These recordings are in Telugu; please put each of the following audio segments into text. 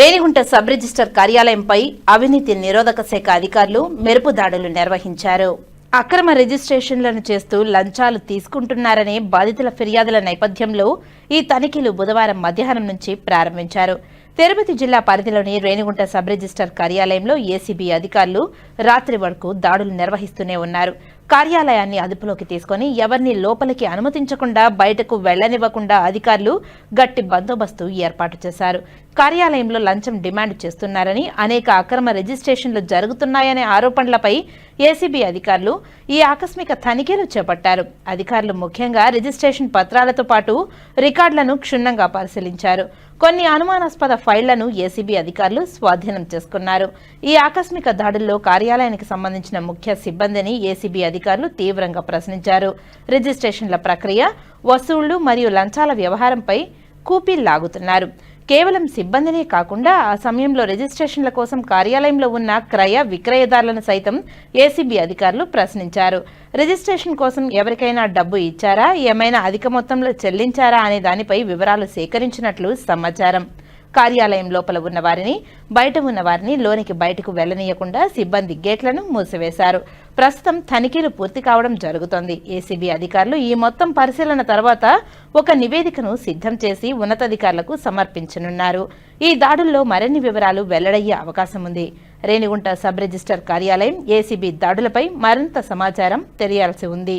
రేణిగుంట సబ్ రిజిస్టర్ కార్యాలయంపై అవినీతి నిరోధక శాఖ అధికారులు మెరుపు దాడులు నిర్వహించారు. అక్రమ రిజిస్ట్రేషన్లను చేస్తూ లంచాలు తీసుకుంటున్నారనే బాధితుల ఫిర్యాదుల నేపథ్యంలో ఈ తనిఖీలు బుధవారం మధ్యాహ్నం నుంచి ప్రారంభించారు. తిరుపతి జిల్లా పరిధిలోని రేణిగుంట సబ్ రిజిస్టర్ కార్యాలయంలో ఏసీబీ అధికారులు రాత్రి వరకు దాడులు నిర్వహిస్తూనే ఉన్నారు. కార్యాలయాన్ని అదుపులోకి తీసుకుని ఎవరిని లోపలికి అనుమతించకుండా బయటకు వెళ్ళనివ్వకుండా అధికారులు గట్టి బందోబస్తు ఏర్పాటు చేశారు. కార్యాలయంలో లంచం డిమాండ్ చేస్తున్నారని అనేక అక్రమ రిజిస్ట్రేషన్లు జరుగుతున్నాయనే ఆరోపణలపై ఏసీబీ అధికారులు ఈ ఆకస్మిక తనిఖీలు చేపట్టారు. అధికారులు ముఖ్యంగా రిజిస్ట్రేషన్ పత్రాలతో పాటు రికార్డులను క్షుణ్ణంగా పరిశీలించారు. కొన్ని అనుమానాస్పద ఫైళ్ళను ఏసీబీ అధికారులు స్వాధీనం చేసుకున్నారు. ఈ ఆకస్మిక దాడుల్లో కార్యాలయానికి సంబంధించిన ముఖ్య సిబ్బందిని ఏసీబీ అధికారులు తీవ్రంగా ప్రశ్నించారు. రిజిస్ట్రేషన్ల ప్రక్రియ వసూళ్ళు మరియు లంచాల వ్యవహారంపై కూపీ లాగుతున్నారు. కేవలం సిబ్బందినే కాకుండా ఆ సమయంలో రిజిస్ట్రేషన్ల కోసం కార్యాలయంలో ఉన్న క్రయ విక్రయదారులను సైతం ఏసీబీ అధికారులు ప్రశ్నించారు. రిజిస్ట్రేషన్ కోసం ఎవరికైనా డబ్బు ఇచ్చారా? ఏమైనా అధిక మొత్తంలో చెల్లించారా? అనే దానిపై వివరాలు సేకరించినట్లు సమాచారం. కార్యాలయం లోపల ఉన్న వారిని బయట ఉన్న వారిని లోనికి బయటకు వెళ్ళనీయకుండా సిబ్బంది గేట్లను మూసివేశారు. ప్రస్తుతం తనిఖీలు పూర్తి కావడం జరుగుతోంది. ఏసీబీ అధికారులు ఈ మొత్తం పరిశీలన తర్వాత ఒక నివేదికను సిద్ధం చేసి ఉన్నతాధికారులకు సమర్పించనున్నారు. ఈ దాడుల్లో మరిన్ని వివరాలు వెల్లడయ్యే అవకాశం ఉంది. రేణిగుంట సబ్ రిజిస్టర్ కార్యాలయం ఏసీబీ దాడులపై మరింత సమాచారం తెలియాల్సి ఉంది.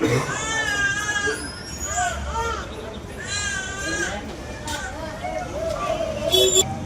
Thank you.